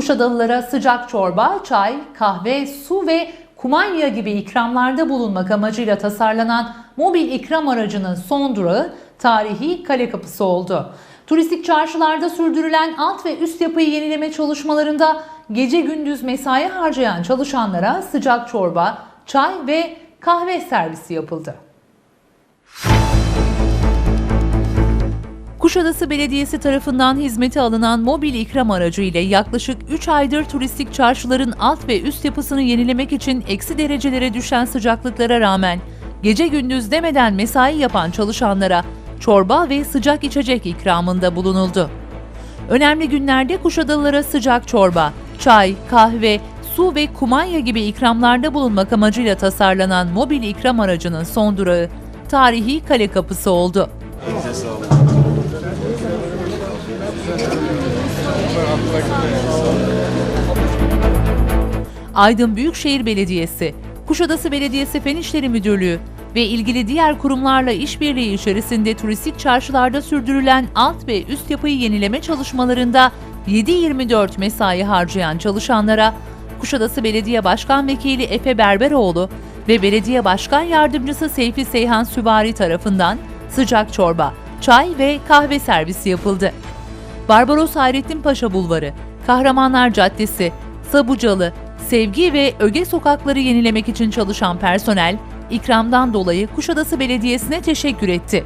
Kuşadalılara sıcak çorba, çay, kahve, su ve kumanya gibi ikramlarda bulunmak amacıyla tasarlanan mobil ikram aracının son durağı tarihi Kale Kapısı oldu. Turistik çarşılarda sürdürülen alt ve üst yapıyı yenileme çalışmalarında gece gündüz mesai harcayan çalışanlara sıcak çorba, çay ve kahve servisi yapıldı. Kuşadası Belediyesi tarafından hizmete alınan mobil ikram aracı ile yaklaşık 3 aydır turistik çarşıların alt ve üst yapısını yenilemek için eksi derecelere düşen sıcaklıklara rağmen gece gündüz demeden mesai yapan çalışanlara çorba ve sıcak içecek ikramında bulunuldu. Önemli günlerde Kuşadalılara sıcak çorba, çay, kahve, su ve kumanya gibi ikramlarda bulunmak amacıyla tasarlanan mobil ikram aracının son durağı tarihi Kale Kapısı oldu. Aydın Büyükşehir Belediyesi, Kuşadası Belediyesi Fen İşleri Müdürlüğü ve ilgili diğer kurumlarla işbirliği içerisinde turistik çarşılarda sürdürülen alt ve üst yapıyı yenileme çalışmalarında 7-24 mesai harcayan çalışanlara Kuşadası Belediye Başkan Vekili Efe Berberoğlu ve Belediye Başkan Yardımcısı Seyfi Seyhan Süvari tarafından sıcak çorba, çay ve kahve servisi yapıldı. Barbaros Hayrettin Paşa Bulvarı, Kahramanlar Caddesi, Sabucalı, Sevgi ve Öge sokakları yenilemek için çalışan personel, ikramdan dolayı Kuşadası Belediyesi'ne teşekkür etti.